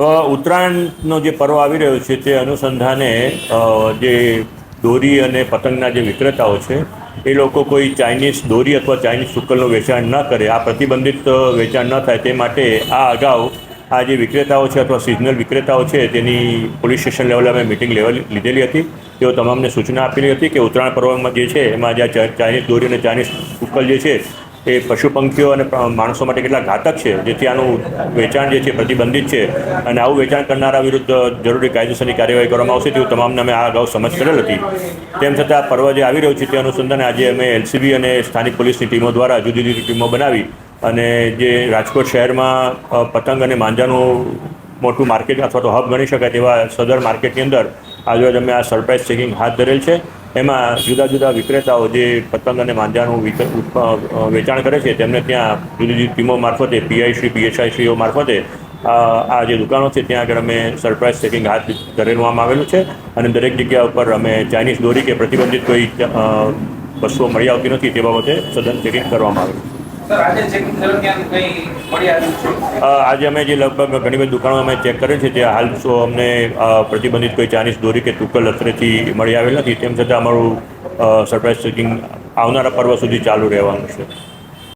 ઉત્તરાયણનો જે પર્વ આવી રહ્યો છે તે અનુસંધાને જે દોરી અને પતંગના જે વિક્રેતાઓ છે, એ લોકો કોઈ ચાઇનીઝ દોરી અથવા ચાઇનીઝ શુકલનું વેચાણ ન કરે. આ પ્રતિબંધિત વેચાણ ન થાય તે માટે આ અગાઉ આ જે વિક્રેતાઓ છે અથવા સિઝનલ વિક્રેતાઓ છે, તેની પોલીસ સ્ટેશન લેવલે અમે મિટિંગ લેવલ લીધેલી હતી. તેઓ તમામને સૂચના આપેલી હતી કે ઉત્તરાયણ પર્વમાં જે છે, એમાં જે ચાઇનીઝ દોરી અને ચાઇનીઝ શુકલ જે છે એ પશુ પંખીઓ અને માણસો માટે કેટલા ઘાતક છે, જેથી આનું વેચાણ જે છે પ્રતિબંધિત છે, અને આવું વેચાણ કરનારા વિરુદ્ધ જરૂરી કાયદેસરની કાર્યવાહી કરવામાં આવશે તેવું તમામને અમે આ અગાઉ સમજ કરેલ હતી. તેમ છતાં પર્વ જે આવી રહ્યું છે તે અનુસંધાને આજે અમે એલસીબી અને સ્થાનિક પોલીસની ટીમો દ્વારા જુદી જુદી ટીમો બનાવી અને જે રાજકોટ શહેરમાં પતંગ અને માંજાનું મોટું માર્કેટ અથવા તો હબ ગણી શકાય તેવા સદર માર્કેટની અંદર આજરોજ અમે આ સરપ્રાઇઝ ચેકિંગ હાથ ધરેલ છે. એમાં જુદા જુદા વિક્રેતાઓ જે પતંગ અને માંજાનું વેચાણ કરે છે, તેમને ત્યાં જુદી જુદી ટીમો મારફતે, પીઆઈસી, પીએસઆઈસીઓ મારફતે આ જે દુકાનો છે, ત્યાં આગળ અમે સરપ્રાઇઝ ચેકિંગ હાથ ધરેલું આવેલું છે. અને દરેક જગ્યા ઉપર અમે ચાઇનીઝ દોરી કે પ્રતિબંધિત કોઈ વસ્તુઓ મળી આવતી નથી તે બાબતે સઘન ચેકિંગ કરવામાં આવેલું આજે અમે જે લગભગ ઘણી બધી દુકાનો અમે ચેક કરી છે ત્યાં હાલ તો અમને પ્રતિબંધિત કોઈ ચાઇનીઝ દોરી કે તુક્કલ અત્રેથી મળી આવેલ નથી. તેમ છતાં અમારું સરપ્રાઇઝ ચેકિંગ આવનારા પર્વ સુધી ચાલુ રહેવાનું છે.